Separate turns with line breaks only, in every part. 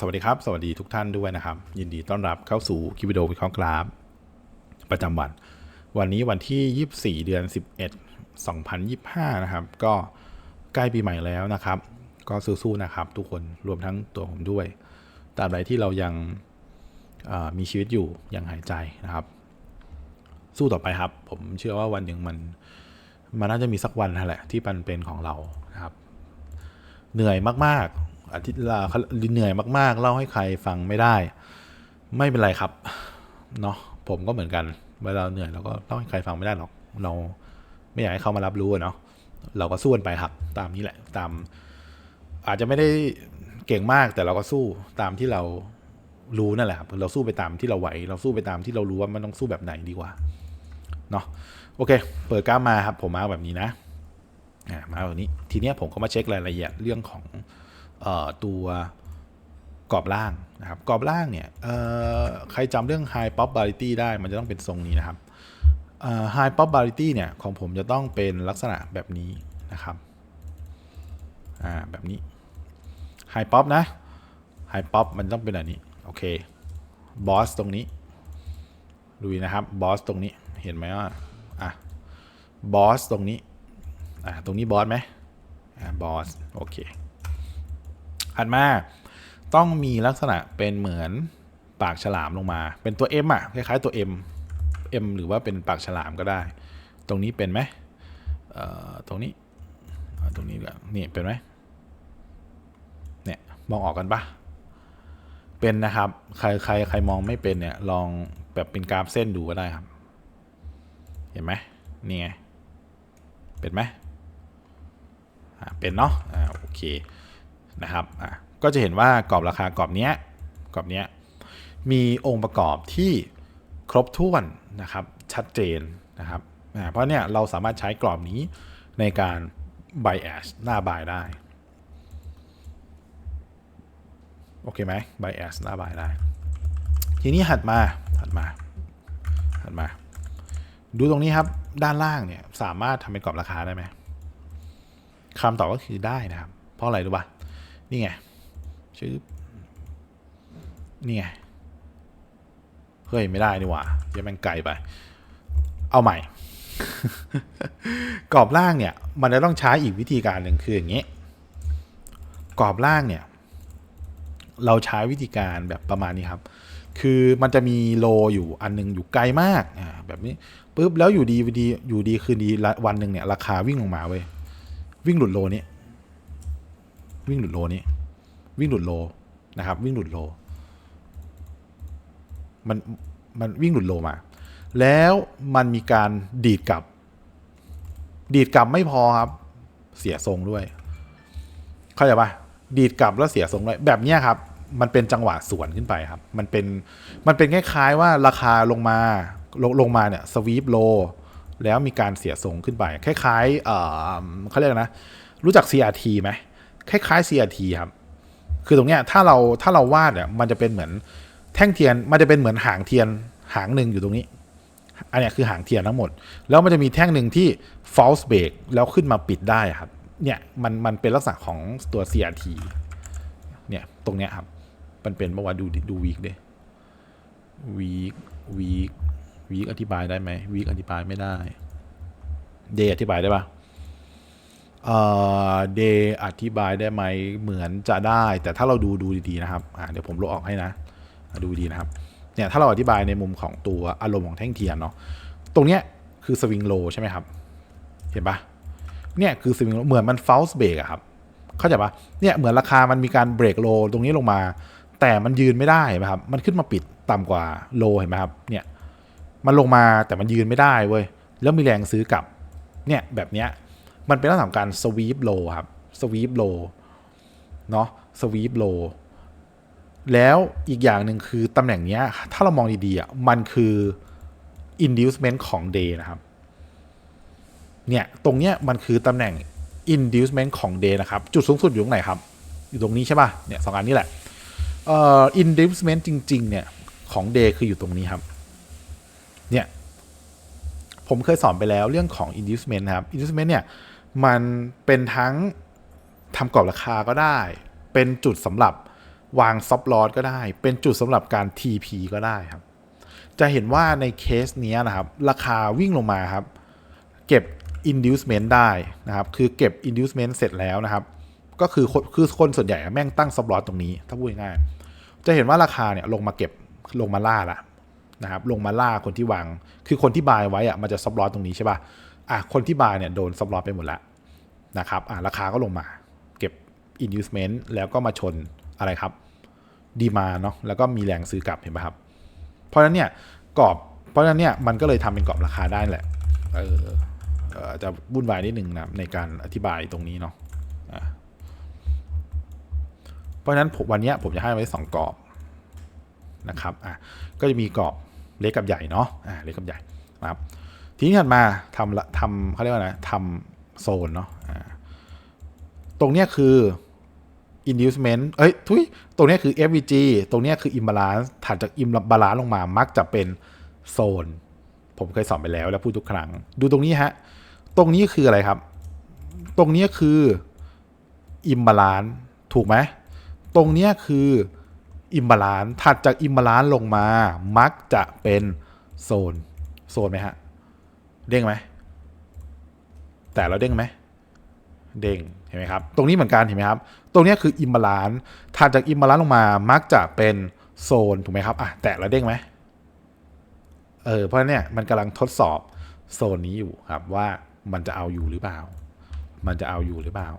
สวัสดีครับ สวัสดีทุกท่านด้วยนะครับ ยินดีต้อนรับเข้าสู่คลิปวิดีโอวิเคราะห์กราฟ ประจำวัน วันนี้วันที่ 24 เดือน 11 2025 นะครับ ก็ใกล้ปีใหม่แล้วนะครับ ก็สู้ๆนะครับ ทุกคนรวมทั้งตัวผมด้วยตราบใดที่เรายังมีชีวิตอยู่ยังหายใจนะครับ สู้ต่อไปครับ ผมเชื่อว่าวันหนึ่งมันมันน่าจะมีสักวันนั่นแหละที่มันเป็นของเรานะครับ เหนื่อยมากๆ อาทิตย์ละเหนื่อยมากๆ เล่าให้ใครฟังไม่ได้ ไม่เป็นไรครับเนาะผมก็เหมือนกัน เวลาเหนื่อยเราก็เล่าให้ใครฟังไม่ได้หรอกเราไม่อยากให้เขามารับรู้เนาะเราก็สู้กันไปครับ ตามนี้แหละ ตาม อาจจะไม่ได้เก่งมากแต่เราก็สู้ตามที่เรารู้นั่นแหละครับเราสู้ไปตามที่เราไหว เราสู้ไปตามที่เรารู้ว่ามันต้องสู้แบบไหนดีกว่าเนาะโอเค เปิดกล้ามมาครับผมมาแบบนี้นะมาแบบนี้ ทีเนี้ยผมก็มาเช็ครายละเอียดเรื่องของ ตัวกรอบล่างนะครับกรอบล่างเนี่ยใครจำเรื่อง high probability ได้มันจะต้องเป็นทรงนี้นะครับ high probability เนี่ยของผมจะต้องเป็นลักษณะแบบนี้นะครับแบบนี้ high pop นะ high pop มันต้องเป็นแบบนี้ โอเค boss ตรงนี้ดูนะครับ boss ตรงนี้เห็นไหมว่าอะ boss ตรงนี้อ่าตรงนี้บอสไหมอ่าบอสโอเค ถัดมาต้องมีลักษณะเป็นเหมือนปากฉลามลงมา เป็นตัว M อะคล้ายๆตัว M M หรือว่าเป็นปากฉลามก็ได้ ตรงนี้เป็นไหมเอ่อตรงนี้ตรงนี้ก็นี่เป็นไหมเนี่ยมองออกกันปะเป็นนะครับ ใครใครใครมองไม่เป็นเนี่ยลองแบบเป็นกราฟเส้นดูก็ได้ครับ เห็นไหมนี่ไงเป็นไหมอ่าเป็นเนาะอ่าโอเค นะครับก็จะเห็นว่ากรอบราคากรอบนี้กรอบนี้มีองค์ประกอบที่ครบถ้วนนะครับชัดเจนนะครับเพราะเนี่ยเราสามารถใช้กรอบนี้ในการ buy as หน้า buy ได้ โอเคไหม buy as หน้า buy ได้ ทีนี้หัดมาหัดมาหัดมา ดูตรงนี้ครับด้านล่างเนี่ยสามารถทำเป็นกรอบราคาได้ไหมคำตอบก็คือได้นะครับ เพราะอะไรรู้ปะ นี่ไงชื่อนี่ไงเฮ้ยไม่ได้นี่หว่าเดี๋ยวมันไกลไป เอาใหม่ กรอบล่างเนี่ย มันจะต้องใช้อีกวิธีการหนึ่งคืออย่างนี้ กรอบล่างเนี่ย เราใช้วิธีการแบบประมาณนี้ครับ คือมันจะมีโลอยู่อันหนึงอยู่ไกลมากอ่าแบบนี้ปุ๊บแล้วอยู่ดีดีอยู่ดีคืนดีวันหนึ่งเนี่ย ราคาวิ่งลงมาเว้ยวิ่งหลุดโลนี้ วิ่งหลุดโลนี้วิ่งหลุดโลนะครับ วิ่งหลุดโล มันมันวิ่งหลุดโลมา แล้วมันมีการดีดกลับ ดีดกลับไม่พอครับ เสียทรงด้วย เข้าใจปะดีดกลับแล้วเสียทรงด้วยแบบนี้ครับ มันเป็นจังหวะสวนขึ้นไปครับ มันเป็นมันเป็นคล้ายๆว่าราคาลงมาลงลงมาเนี่ยสวีปโลแล้วมีการเสียทรงขึ้นไป คล้ายๆเออเขาเรียกนะ รู้จัก CRT ไหม คล้ายๆ CRT ครับ คือตรงเนี้ยถ้าเราถ้าเราวาดเนี่ยมันจะเป็นเหมือนแท่งเทียนมันจะเป็นเหมือนหางเทียนหางหนึ่งอยู่ตรงนี้ อันเนี้ยคือหางเทียนทั้งหมด แล้วมันจะมีแท่งหนึ่งที่ false break แล้วขึ้นมาปิดได้ครับ เนี่ยมันมันเป็นลักษณะของตัว CRT เนี่ยตรงเนี้ยครับ มันเป็นเมื่อวานดูดิดูวีคเด้วีควีควีคอธิบายได้ไหมวีคอธิบายไม่ได้ เดย์อธิบายได้ปะ เอ่อเดย์อธิบายได้ไหมเหมือนจะได้ แต่ถ้าเราดูดูดีๆนะครับเดี๋ยวผมลบออกให้นะ ดูดีนะครับเนี่ยถ้าเราอธิบายในมุมของตัวอารมณ์ของแท่งเทียนเนาะตรงเนี้ยคือสวิงโลใช่ไหมครับ เห็นปะเนี่ยคือสวิงเหมือนมัน false break อะครับเข้าใจปะเนี่ยเหมือนราคามันมีการเบรกโลตรงนี้ลงมา แต่มันยืนไม่ได้เห็นไหมครับ มันขึ้นมาปิดต่ำกว่าโลเห็นไหมครับเนี่ยมันลงมาแต่มันยืนไม่ได้เว้ยแล้วมีแรงซื้อกลับเนี่ยแบบเนี้ย มันเป็นลักษณะของการสวีปโลครับสวีปโลเนาะสวีปโลแล้วอีกอย่างหนึ่งคือตำแหน่งเนี้ยถ้าเรามองดีๆอะมันคือ inducement ของ day นะครับ เนี่ย ตรงเนี้ยมันคือตำแหน่ง inducement ของ day นะครับ จุดสูงสุดอยู่ตรงไหนครับ อยู่ตรงนี้ใช่ป่ะ เนี่ยสองอันนี้แหละ เอ่อ inducement จริง ๆ เนี่ย ของ day คืออยู่ตรงนี้ครับ เนี่ย ผมเคยสอนไปแล้วเรื่องของ inducement นะครับ inducement เนี่ย มันเป็นทั้งทำกรอบราคาก็ได้ เป็นจุดสำหรับวางซับลอตก็ได้ เป็นจุดสำหรับการ TP ก็ได้ครับ จะเห็นว่าในเคสเนี้ยนะครับ ราคาวิ่งลงมาครับ เก็บ inducement ได้นะครับ คือเก็บ inducement เสร็จแล้วนะครับ ก็คือคนคือคนส่วนใหญ่แม่งตั้งซับลอตตรงนี้ ถ้าพูดง่ายจะเห็นว่าราคาเนี่ยลงมาเก็บลงมาล่าละนะครับ ลงมาล่าคนที่วาง คือคนที่บายไว้อะมันจะซับลอตตรงนี้ใช่ป่ะ อะคนที่บายเนี่ยโดนซับลอตไปหมดแล้วนะครับอะราคาก็ลงมา เก็บ inducement แล้วก็มาชนอะไรครับดีมาเนาะแล้วก็มีแรงซื้อกลับเห็นไหมครับ เพราะฉะนั้นเนี่ยกรอบ เพราะฉะนั้นเนี่ยมันก็เลยทำเป็นกรอบราคาได้แหละเออจะวุ่นวายนิดหนึ่งนะในการอธิบายตรงนี้เนาะะเพราะฉะนั้นวันเนี้ยผมจะให้ไว้สองกรอบนะครับอะก็จะมีกรอบเล็กกับใหญ่เนาะอะเล็กกับใหญ่นะครับ ทีนี้ถัดมาทำละทำเขาเรียกว่าไงทำโซนเนาะตรงเนี้ยคือ inducement เอ้ยทุยตรงเนี้ยคือ FVG ตรงเนี้ยคือ imbalance ถัดจาก imbalance ลงมามักจะเป็นโซน ผมเคยสอนไปแล้วแล้วพูดทุกครั้ง ดูตรงนี้ฮะ ตรงนี้คืออะไรครับ ตรงเนี้ยคือ imbalance ถูกไหม ตรงเนี้ยคือ imbalance ถัดจาก imbalance ลงมา มักจะเป็นโซน โซนไหมฮะ เด้งไหม แต่เราเด้งไหม เด้ง เห็นไหมครับ ตรงนี้เหมือนกันเห็นไหมครับ ตรงนี้คืออิมบาลานซ์ถัดจากอิมบาลานซ์ลงมา มักจะเป็นโซนถูกไหมครับ อะ แตะแล้วเด้งไหม เออ เพราะเนี่ยมันกำลังทดสอบโซนนี้อยู่ครับว่ามันจะเอาอยู่หรือเปล่า มันจะเอาอยู่หรือเปล่า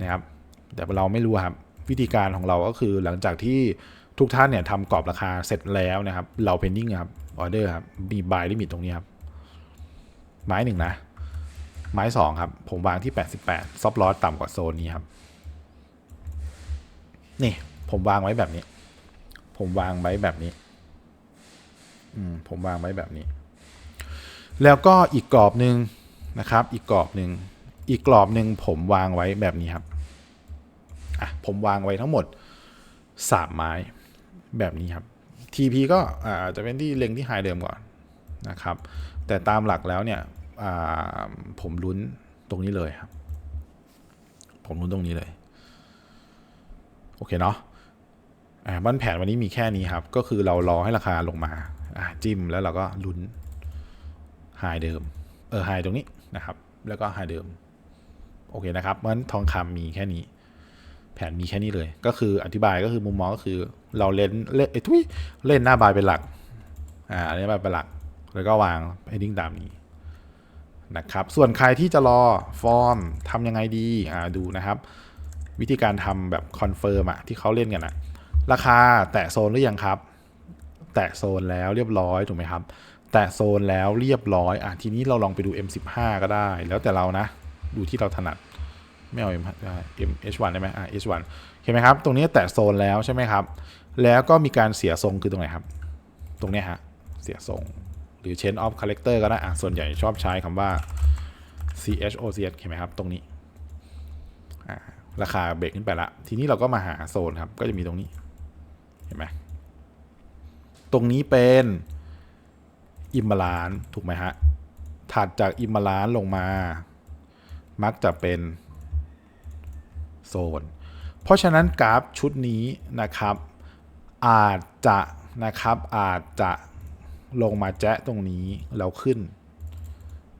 นะครับ แต่เราไม่รู้ครับ วิธีการของเราก็คือหลังจากที่ทุกท่านเนี่ยทำกรอบราคาเสร็จแล้วนะครับ เราเพนนิ่งครับ ออเดอร์ครับ มีบายลิมิตตรงนี้ครับ ไม้หนึ่งนะ ไม้สองครับ ผมวางที่ 88 ซอฟลอสต่ำกว่าโซนนี้ครับ นี่ผมวางไว้แบบนี้ ผมวางไว้แบบนี้ อืม ผมวางไว้แบบนี้ แล้วก็อีกกรอบหนึ่งนะครับ อีกกรอบหนึ่ง อีกกรอบหนึ่งผมวางไว้แบบนี้ครับ อะ ผมวางไว้ทั้งหมดสามไม้แบบนี้ครับ TP ก็อาจจะเป็นที่เล็งที่ไฮเดิมก่อนนะครับ แต่ตามหลักแล้วเนี่ยผมลุ้นตรงนี้เลยครับ ผมลุ้นตรงนี้เลย โอเคเนาะบ้านแผนวันนี้มีแค่นี้ครับ ก็คือเรารอให้ราคาลงมาจิ้มแล้วเราก็ลุ้นไฮเดิม เออไฮตรงนี้นะครับ แล้วก็ไฮเดิม โอเคนะครับเพราะฉะนั้นทองคำมีแค่นี้ แผนมีแค่นี้เลย ก็คืออธิบายก็คือมุมมองก็คือเราเล่นเล่นเอ้ยทุยเล่นหน้าบายเป็นหลัก อ่าอันนี้บายเป็นหลัก แล้วก็วางให้ดิ้งตามนี้นะครับ ส่วนใครที่จะรอฟอร์มทำยังไงดีอ่าดูนะครับ วิธีการทำแบบคอนเฟิร์มอะที่เขาเล่นกันอะราคาแตะโซนหรือยังครับ แตะโซนแล้วเรียบร้อยถูกไหมครับ แตะโซนแล้วเรียบร้อยอะทีนี้เราลองไปดู M15 ก็ได้ แล้วแต่เรานะ ดูที่เราถนัดไม่เอา M M H1 ได้ไหมอะ H1 เห็นไหมครับ ตรงนี้แตะโซนแล้วใช่ไหมครับ แล้วก็มีการเสียทรงคือตรงไหนครับ ตรงนี้ฮะ เสียทรง หรือ chain of character ก็ได้อะส่วนใหญ่ชอบใช้คำว่า C H O C เห็นไหมครับ ตรงนี้ ราคาเบรกขึ้นไปละ ทีนี้เราก็มาหาโซนครับ ก็จะมีตรงนี้ เห็นไหมตรงนี้เป็นอิมบาลานถูกไหมฮะ ถัดจากอิมบาลานลงมา มักจะเป็นโซน เพราะฉะนั้นกราฟชุดนี้นะครับ อาจจะนะครับ อาจจะ ลงมาแจ๊ะตรงนี้แล้วขึ้น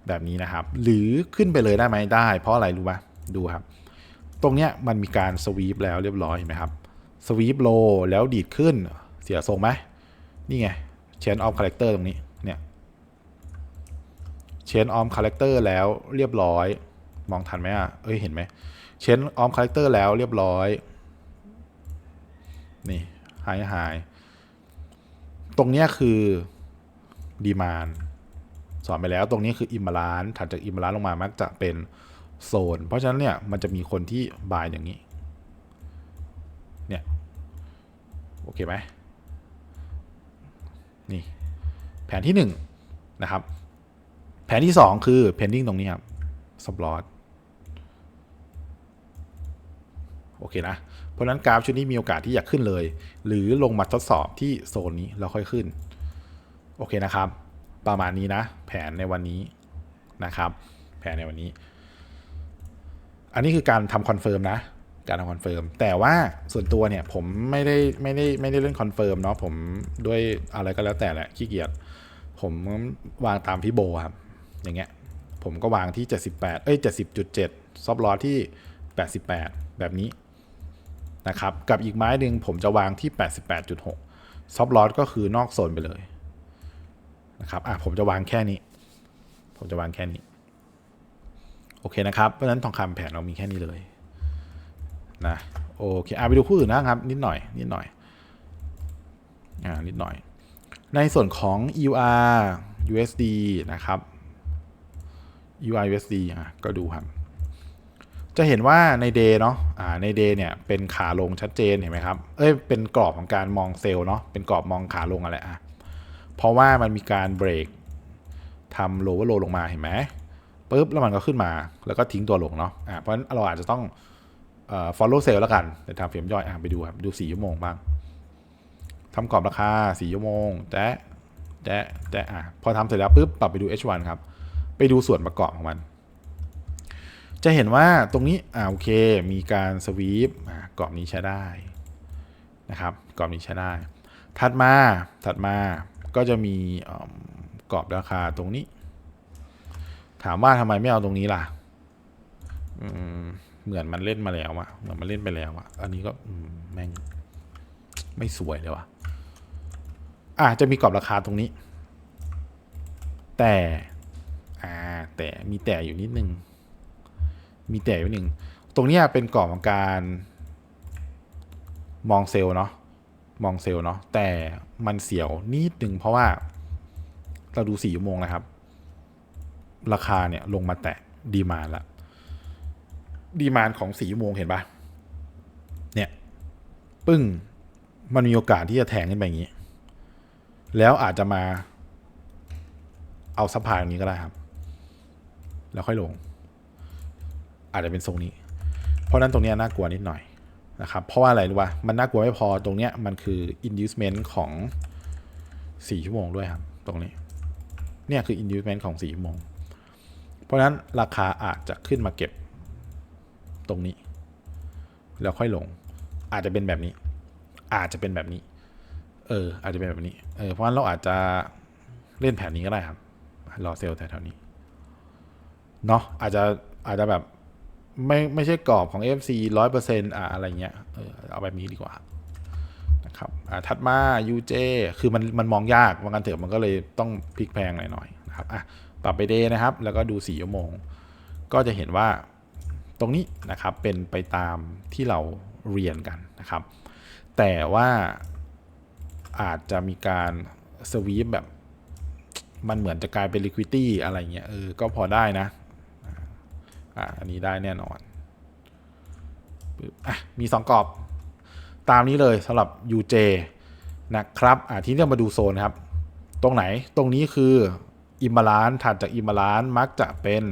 แบบนี้นะครับ หรือขึ้นไปเลยได้ไหมได้ เพราะอะไรรู้ปะดูครับ ตรงเนี้ยมันมีการสวีปแล้วเรียบร้อยเห็นไหมครับสวีปโลแล้วดีดขึ้นเสียทรงไหมนี่ไง chain of character ตรงนี้เนี่ย chain of character แล้วเรียบร้อย มองทันไหมอะเอ้ยเห็นไหม chain of character แล้วเรียบร้อยนี่ high high ตรงเนี้ยคือ ดีมานสอนไปแล้วตรงนี้คืออิมบาลานถัดจากอิมบาลานลงมามักจะเป็นโซน เพราะฉะนั้นเนี่ยมันจะมีคนที่บายอย่างนี้ เนี่ย โอเคไหมนี่แผนที่หนึ่งนะครับ แผนที่สองคือ pending ตรงนี้ครับ sub loss โอเคนะ เพราะฉะนั้นกราฟชุดนี้มีโอกาสที่จะขึ้นเลย หรือลงมาทดสอบที่โซนนี้แล้วค่อยขึ้น โอเคนะครับ ประมาณนี้นะ แผนในวันนี้นะครับ แผนในวันนี้ อันนี้คือการทำคอนเฟิร์มนะ การทำคอนเฟิร์ม แต่ว่าส่วนตัวเนี่ยผมไม่ได้ไม่ได้ไม่ได้เล่นคอนเฟิร์มเนาะผมด้วยอะไรก็แล้วแต่แหละขี้เกียจผมวางตามพี่โบครับ อย่างเงี้ย ผมก็วางที่ 78 เอ้ย 70.7 ซอฟต์ลอที่ 88 แบบนี้นะครับ กับอีกไม้หนึ่งผมจะวางที่ 88.6 ซอฟต์ลอก็คือนอกโซนไปเลย นะครับอะผมจะวางแค่นี้ ผมจะวางแค่นี้ โอเคนะครับ เพราะฉะนั้นทองคำแผนเรามีแค่นี้เลยนะโอเคอะไปดูคู่อื่นนะครับ นิดหน่อย นิดหน่อยอ่านิดหน่อย ในส่วนของ EUR USD นะครับ EUR USD อะก็ดูครับจะเห็นว่าใน day เนาะอ่าใน day เนี่ยเป็นขาลงชัดเจนเห็นไหมครับ เอ้ยเป็นกรอบของการมองเซลล์เนาะเป็นกรอบมองขาลงอะไรอะ เพราะว่ามันมีการเบรกทำโลว์โลลงมาเห็นไหมปุ๊บแล้วมันก็ขึ้นมาแล้วก็ทิ้งตัวลงเนาะอ่าเพราะฉะนั้นเราอาจจะต้องเอ่อ follow sell แล้วกันในทำเฟรมย่อยอะไปดูครับดู 4 ชั่วโมงบ้างทำกรอบราคา 4 ชั่วโมงแจ๊ะแจ๊ะแจ๊ะอะพอทำเสร็จแล้วปุ๊บปรับไปดู H1 ครับ ไปดูส่วนประกอบของมัน จะเห็นว่าตรงนี้อ่าโอเค มีการสวีปอ่ากรอบนี้ใช้ได้นะครับกรอบนี้ใช้ได้ ถัดมาถัดมา ก็จะมีกรอบราคาตรงนี้ ถามว่าทำไมไม่เอาตรงนี้ล่ะเหมือนมันเล่นมาแล้วอะเหมือนมันเล่นไปแล้วอะอันนี้ก็แม่งไม่สวยเลยว่ะอะจะมีกรอบราคาตรงนี้ แต่อ่าแต่มีแต่อยู่นิดนึง มีแต่อยู่นิดนึงตรงนี้เป็นกรอบของการมองเซลล์เนาะ มองเซลล์เนาะแต่มันเสียวนิดนึงเพราะว่าเราดูสี่ชั่วโมงนะครับ ราคาเนี่ยลงมาแตะดีมานละดีมานของสี่ชั่วโมงเห็นปะเนี่ย ปึ้งมันมีโอกาสที่จะแทงขึ้นไปอย่างนี้ แล้วอาจจะมาเอาซัพพลายตรงนี้ก็ได้ครับ แล้วค่อยลง อาจจะเป็นทรงนี้ เพราะนั้นตรงนี้น่ากลัวนิดหน่อย นะครับเพราะว่าอะไรรู้ป่ะมันน่ากลัวไม่พอตรงเนี้ยมันคือ inducement ของ 4 ชั่วโมงด้วยครับ ตรงนี้ เนี่ยคือ inducement ของ 4 ชั่วโมง เพราะฉะนั้นราคาอาจจะขึ้นมาเก็บตรงนี้ แล้วค่อยลง อาจจะเป็นแบบนี้ อาจจะเป็นแบบนี้ เออ อาจจะเป็นแบบนี้ เออ เพราะฉะนั้นเราอาจจะเล่นแผนนี้ก็ได้ครับ รอเซลล์แถวๆนี้ เนาะอาจจะอาจจะแบบ ไม่ไม่ใช่กรอบของ FC ร้อยเปอร์เซ็นต์อะอะไรเงี้ยเออเอาแบบนี้ดีกว่านะครับอ่าถัดมา UJ คือมันมันมองยากว่ากันเถอะมันก็เลยต้องพลิกแพงหน่อยๆนะครับอะปรับไปเดนะครับ แล้วก็ดู4ชั่วโมง ก็จะเห็นว่าตรงนี้นะครับเป็นไปตามที่เราเรียนกันนะครับ แต่ว่าอาจจะมีการสวีปแบบมันเหมือนจะกลายเป็น liquidity อะไรเงี้ยเออก็พอได้นะ อ่าอันนี้ได้แน่นอนอะมีสองกรอบ ตามนี้เลยสำหรับ UJ นะครับอ่าทีนี้เรามาดูโซนครับ ตรงไหนตรงนี้คืออิมบาลานถัดจากอิมบาลานมักจะเป็น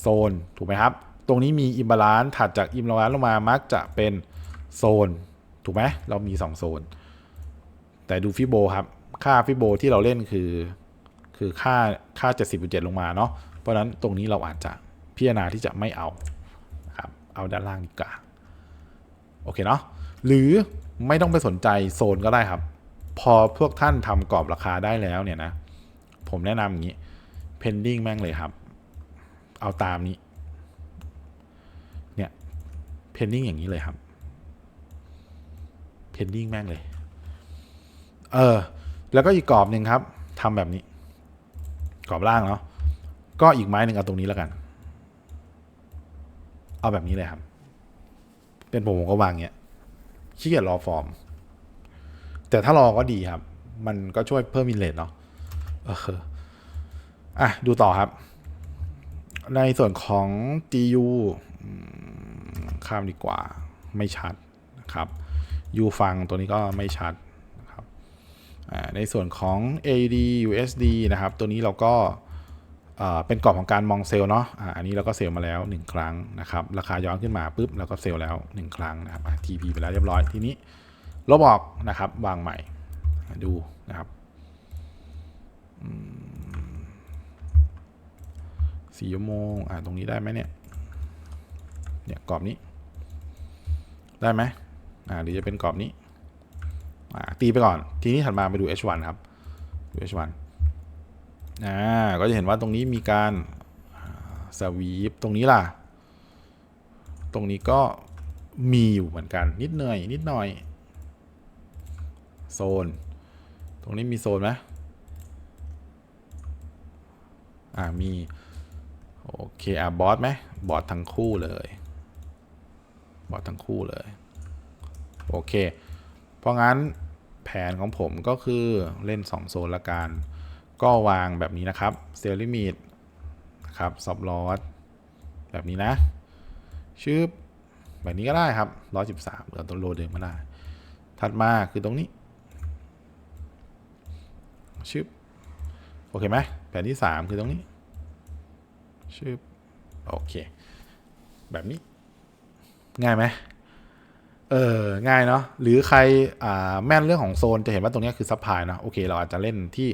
โซนถูกไหมครับ ตรงนี้มีอิมบาลานถัดจากอิมบาลานลงมามักจะเป็นโซน ถูกไหมเรามี 2 โซน แต่ดูฟิโบครับ ค่าฟิโบที่เราเล่นคือ คือค่าค่า 70.7 ลงมาเนาะเพราะนั้นตรงนี้เราอาจจะ พิจารณาที่จะไม่เอาครับเอาด้านล่างดีกว่าโอเคเนาะหรือไม่ต้องไปสนใจโซนก็ได้ครับ พอพวกท่านทำกรอบราคาได้แล้วเนี่ยนะผมแนะนำอย่างนี้ pending แม่งเลยครับ เอาตามนี้ เนี่ย pending อย่างนี้เลยครับ pending แม่งเลย เออ แล้วก็อีกกรอบหนึ่งครับทำแบบนี้ กรอบล่างเนาะ ก็อีกไม้หนึ่งเอาตรงนี้แล้วกัน เอาแบบนี้เลยครับ เป็นผมผมก็วางเงี้ยขี้เกียจรอฟอร์ม แต่ถ้ารอก็ดีครับ มันก็ช่วยเพิ่มอินเลทเนาะเอออะ ดูต่อครับ ในส่วนของ GU อืมข้ามดีกว่าไม่ชัดนะครับ U ฟังตัวนี้ก็ไม่ชัดนะครับอ่าในส่วนของ AUD USD นะครับ ตัวนี้เราก็ เป็นกรอบของการมองเซลล์เนาะอันนี้เราก็เซลล์มาแล้ว 1 ครั้งนะครับ ราคาย้อนขึ้นมาปุ๊บเราก็เซลล์แล้ว 1 ครั้งนะครับ TP ไปแล้วเรียบร้อย ทีนี้ลบออกนะครับ วางใหม่ ดูนะครับ สี่ชั่วโมง อ่า ตรงนี้ได้ไหมเนี่ย เนี่ยกรอบนี้ ได้ไหมอ่าหรือจะเป็นกรอบนี้ อ่า ตีไปก่อน ทีนี้ถัดมาไปดู H1 ครับ ดู H1 อ่าก็จะเห็นว่าตรงนี้มีการสวีปตรงนี้ล่ะ ตรงนี้ก็มีอยู่เหมือนกันนิดหน่อยนิดหน่อย โซน ตรงนี้มีโซนไหมอ่ามี โอเค อะบอสไหมบอสทั้งคู่เลย บอสทั้งคู่เลย โอเค เพราะงั้นแผนของผมก็คือเล่น 2 โซนละกัน ก็วางแบบนี้นะครับเซลลิมิตนะครับซับลอสแบบนี้นะชืบแบบนี้ก็ได้ครับ113เหลือตัวโลเดิมก็ได้ ถัดมาคือตรงนี้ชืบโอเคไหมแผนที่3คือตรงนี้ชืบโอเค แบบนี้ ง่ายไหมเออง่ายเนาะหรือใครอ่าแม่นเรื่องของโซนจะเห็นว่าตรงนี้คือซับพลายเนาะโอเค เราอาจจะเล่นที่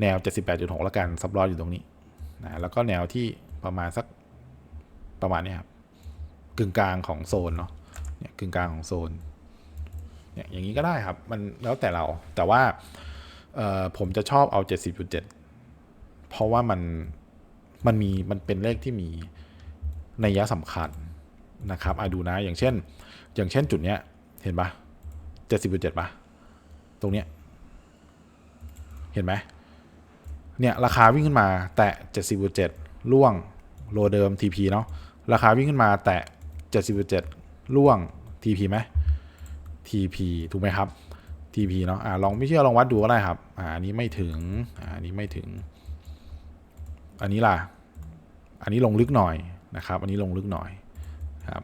แนว 78.6 แล้วกันซับลอสอยู่ตรงนี้นะแล้วก็แนวที่ประมาณสักประมาณนี้ครับกึ่งกลางของโซนเนาะเนี่ยกึ่งกลางของโซนเนี่ยอย่างนี้ก็ได้ครับมันแล้วแต่เราแต่ว่าเอ่อผมจะชอบเอา 70.7 เพราะว่ามันมันมีมันเป็นเลขที่มีนัยะสำคัญนะครับอะดูนะอย่างเช่น อย่างเช่นจุดเนี้ยเห็นปะเจ็ดสิบจุดเจ็ดปะตรงเนี้ยเห็นไหม เนี่ยราคาวิ่งขึ้นมาแตะเจ็ดสิบจุดเจ็ดล่วงโลเดิม TP เนาะราคาวิ่งขึ้นมาแตะเจ็ดสิบจุดเจ็ดล่วง TP ไหม TP ถูกไหมครับ TP เนาะอ่าลองไม่เชื่อลองวัดดูก็ได้ครับอ่านี้ไม่ถึงอ่านี้ไม่ถึง อันนี้ล่ะ อันนี้ลงลึกหน่อยนะครับ อันนี้ลงลึกหน่อยครับ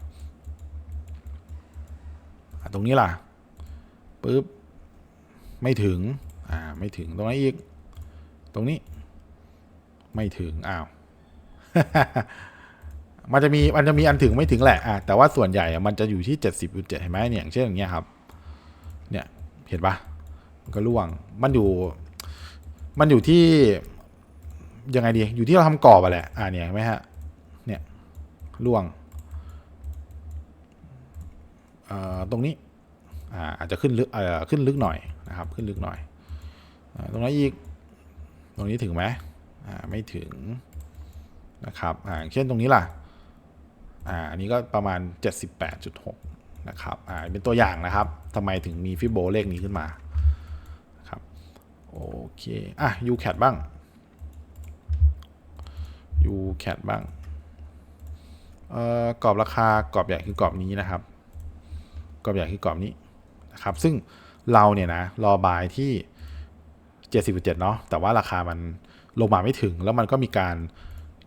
ตรงนี้ล่ะปุ๊บไม่ถึงอ่าไม่ถึงตรงนั้นอีก ตรงนี้ ไม่ถึงอ้าวมันจะมีมันจะมีอันถึงไม่ถึงแหละอะแต่ว่าส่วนใหญ่มันจะอยู่ที่เจ็ดสิบจุดเจ็ดเห็นไหมเนี่ยอย่างเช่นอย่างเงี้ยครับ เนี่ยเห็นปะมันก็ล่วงมันอยู่ มันอยู่ที่ยังไงดี อยู่ที่เราทำกรอบอะแหละอ่าเนี่ยเห็นไหมฮะเนี่ยล่วงเอ่อตรงนี้อ่าอาจจะขึ้นลึกเอ่อขึ้นลึกหน่อยนะครับ ขึ้นลึกหน่อยอตรงนั้นอีก ตรงนี้ถึงไหม อ่าไม่ถึงนะครับอ่าเช่นตรงนี้ล่ะอ่าอันนี้ก็ประมาณ 78.6 นะครับอ่าเป็นตัวอย่างนะครับทำไมถึงมีฟิโบเลขนี้ขึ้นมาครับโอเคอะ UCAT บ้างยูแคทบ้างเอ่อกรอบราคากรอบใหญ่คือกรอบนี้นะครับกรอบใหญ่คือกรอบนี้นะครับซึ่งเราเนี่ยนะรอบายที่ 70.7 เนาะแต่ว่าราคามัน ลงมาไม่ถึงแล้วมันก็มีการ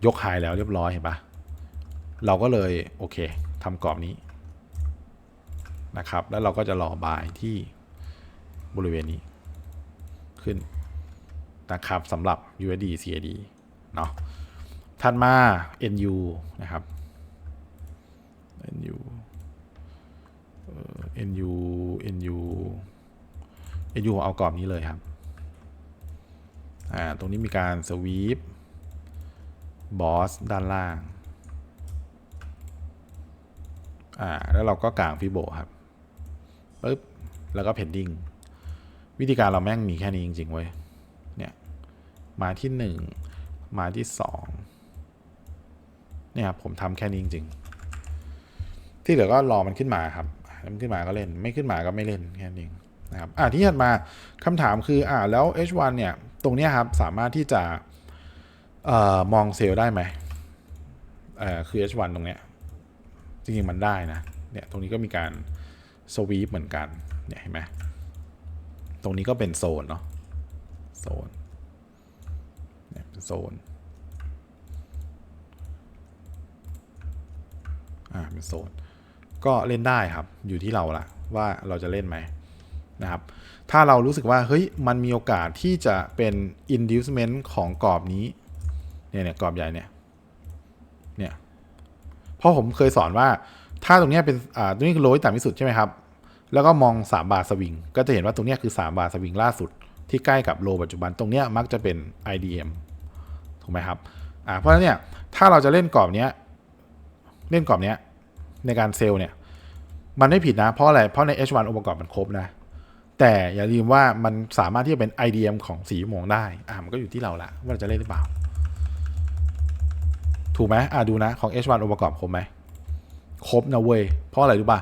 ยกไฮแล้วเรียบร้อยเห็นปะเราก็เลยโอเคทำกรอบนี้นะครับ แล้วเราก็จะรอบายที่บริเวณนี้ขึ้นนะครับสำหรับ USD CAD เนาะถัดมา NU นะครับ NU NU NU NU เอากรอบนี้เลยครับ อ่าตรงนี้มีการสวีปบอสด้านล่างอ่าแล้วเราก็กางฟิโบครับปึ๊บแล้วก็เพนดิ้งวิธีการเราแม่งมีแค่นี้จริงๆเว้ยเนี่ยมาที่หนึ่งมาที่สองเนี่ยครับผมทำแค่นี้จริงๆ ที่เหลือก็รอมันขึ้นมาครับมันขึ้นมาก็เล่นไม่ขึ้นมาก็ไม่เล่นแค่นี้นะครับอ่าที่ถัดมาคำถามคืออ่าแล้ว H1 เนี่ย ตรงนี้ครับสามารถที่จะออมองเซลล์ได้ไหมคือ H1 ตรงเนี้ยจริงๆมันได้นะเนี่ยตรงนี้ก็มีการสวีปเหมือนกันเนี่ยเห็นไหมตรงนี้ก็เป็นโซนเนาะโซนเนี่ยเป็นโซนอ่าเป็นโซน ก็เล่นได้ครับอยู่ที่เราละว่าเราจะเล่นไหม นะครับ ถ้าเรารู้สึกว่าเฮ้ยมันมีโอกาสที่จะเป็น inducement ของกรอบนี้เนี่ยเนี่ยกรอบใหญ่เนี่ยเนี่ยเพราะผมเคยสอนว่าถ้าตรงเนี้ยเป็นอ่าตรงนี้คือโลที่ต่ำที่สุดใช่ไหมครับ แล้วก็มอง 3 บาทสวิง ก็จะเห็นว่าตรงเนี้ยคือ 3 บาทสวิงล่าสุด ที่ใกล้กับโลปัจจุบันตรงเนี้ยมักจะเป็น IDM ถูกไหมครับอ่าเพราะฉะนั้นเนี่ยถ้าเราจะเล่นกรอบเนี้ยเล่นกรอบเนี้ยในการเซลล์เนี่ยมันไม่ผิดนะ เพราะอะไร เพราะใน H1 องค์ประกอบมันครบนะ แต่อย่าลืมว่ามันสามารถที่จะเป็น IDM ของสีชั่วโมงได้ อ่ามันก็อยู่ที่เราละว่าเราจะเล่นหรือเปล่า ถูกไหมอ่าดูนะของ H1 องค์ประกอบครบไหมครบนะเว้ย เพราะอะไรรู้ป่ะ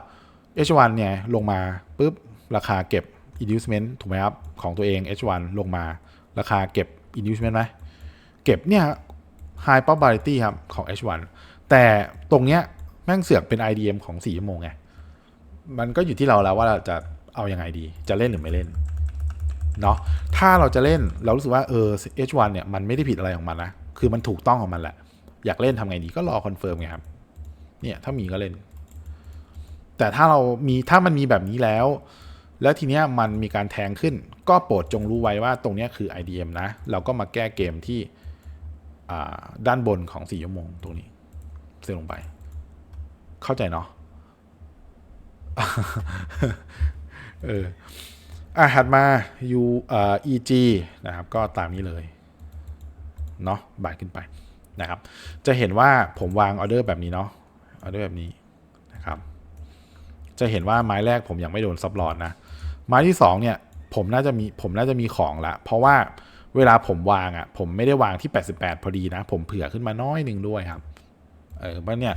H1 เนี่ยลงมาปุ๊บราคาเก็บ inducement ถูกไหมครับของตัวเอง H1 ลงมาราคาเก็บ inducement ไหมเก็บเนี่ย high probability ครับของ H1 แต่ตรงเนี้ยแม่งเสือกเป็น IDM ของ4ชั่วโมงไง มันก็อยู่ที่เราแล้วว่าเราจะ เอายังไงดี จะเล่นหรือไม่เล่นเนาะถ้าเราจะเล่นเรารู้สึกว่าเออ H1 เนี่ยมันไม่ได้ผิดอะไรของมันนะคือมันถูกต้องของมันแหละ อยากเล่นทำไงดีก็รอคอนเฟิร์มไงครับเนี่ยถ้ามีก็เล่น แต่ถ้าเรามีถ้ามันมีแบบนี้แล้ว แล้วทีเนี้ยมันมีการแทงขึ้น ก็โปรดจงรู้ไว้ว่าตรงเนี้ยคือ IDM นะ เราก็มาแก้เกมที่อ่าด้านบนของ4ชั่วโมงตรงนี้เซลงไป เข้าใจเนาะ เอออะถัดมา U เอ่อ EG นะครับ ก็ตามนี้เลย เนาะบ่ายขึ้นไปนะครับ จะเห็นว่าผมวางออเดอร์แบบนี้เนาะออเดอร์แบบนี้นะครับ จะเห็นว่าไม้แรกผมยังไม่โดนซับลอดนะ ไม้ที่สองเนี่ยผมน่าจะมีผมน่าจะมีของละ เพราะว่าเวลาผมวางอะ่ะ ผมไม่ได้วางที่ 88 พอดีนะ ผมเผื่อขึ้นมาน้อยหนึ่งด้วยครับ เออเพราะเนี่ย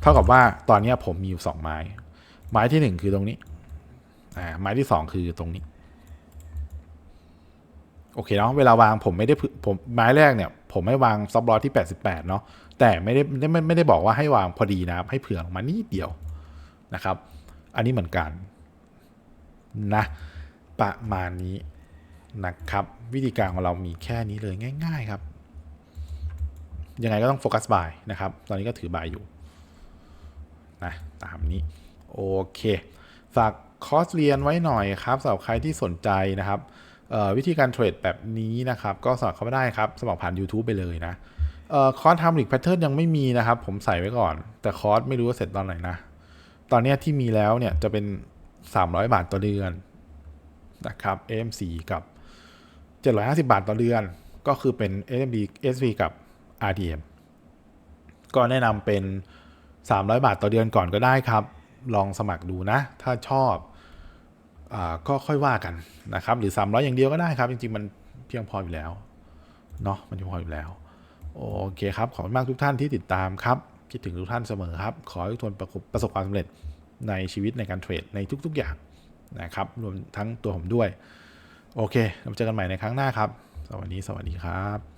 เท่ากับว่าตอนนี้ผมมีอยู่สองไม้ ไม้ที่หนึ่งคือตรงนี้ อ่าไม้ที่สองคือตรงนี้ โอเคเนาะเวลาวางผมไม่ได้ผมไม้แรกเนี่ย ผมไม่วางซับลอที่ 88 เนาะแต่ไม่ได้ไม่ไม่ไม่ได้บอกว่าให้วางพอดีนะครับ ให้เผื่อลงมานิดเดียวนะครับ อันนี้เหมือนกันนะประมาณนี้นะครับ วิธีการของเรามีแค่นี้เลยง่าย ๆครับ ยังไงก็ต้องโฟกัสบายนะครับ ตอนนี้ก็ถือบายอยู่นะตามนี้ โอเค ฝาก คอร์สเรียนไว้หน่อยครับสำหรับใครที่สนใจนะครับวิธีการเทรดแบบนี้นะครับ ก็สมัครเข้ามาได้ครับ สมัครผ่าน YouTube ไปเลยนะออคอร์สทำหลีกแพทเทิร์นยังไม่มีนะครับ ผมใส่ไว้ก่อน แต่คอร์สไม่รู้ว่าเสร็จตอนไหนนะ ตอนนี้ที่มีแล้วเนี่ยจะเป็น 300 บาทต่อเดือนนะครับ AMC กับ 750 บาทต่อเดือน ก็คือเป็น SMB SV กับ RDM ก็แนะนำเป็น 300 บาทต่อเดือนก่อนก็ได้ครับ ลองสมัครดูนะ ถ้าชอบ ก็ค่อยว่ากันนะครับหรือ 300 อย่างเดียวก็ได้ครับ จริงๆ มันเพียงพออยู่แล้วเนาะมันเพียงพออยู่แล้ว โอเคครับ ขอบคุณมากทุกท่านที่ติดตามครับ คิดถึงทุกท่านเสมอครับ ขอให้ทุกท่านประสบประสบความสำเร็จในชีวิตในการเทรดในทุกๆอย่างนะครับรวมทั้งตัวผมด้วย โอเคเราเจอกันใหม่ในครั้งหน้าครับสวัสดีสวัสดีครับ